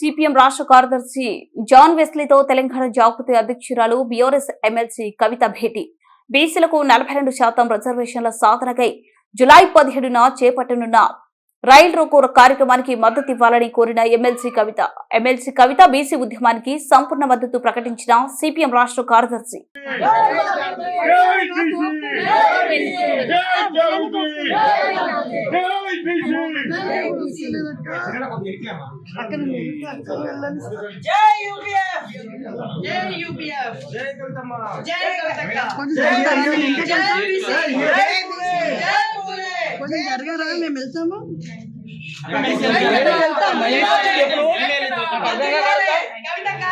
CPM రాష్ట్ర కార్యదర్శి John వెస్లీతో Telangana జాగృతి అధ్యక్షురాలు బిఆర్ఎస్ ఎమ్మెల్సీ కవిత భేటీ బీసీలకు నలభై రెండు శాతం రిజర్వేషన్ల సాధనకై జులై పదిహేడున చేపట్టనున్న రైల్ రోకో కార్యక్రమానికి మద్దతు ఇవ్వాలని కోరిన MLC Kavitha MLC Kavitha BC ఉద్యమానికి సంపూర్ణ మద్దతు ప్రకటించిన సిపిఎం రాష్ట్ర కార్యదర్శి కొంచెం జరగరా మేము వెళ్తాము కవితక్క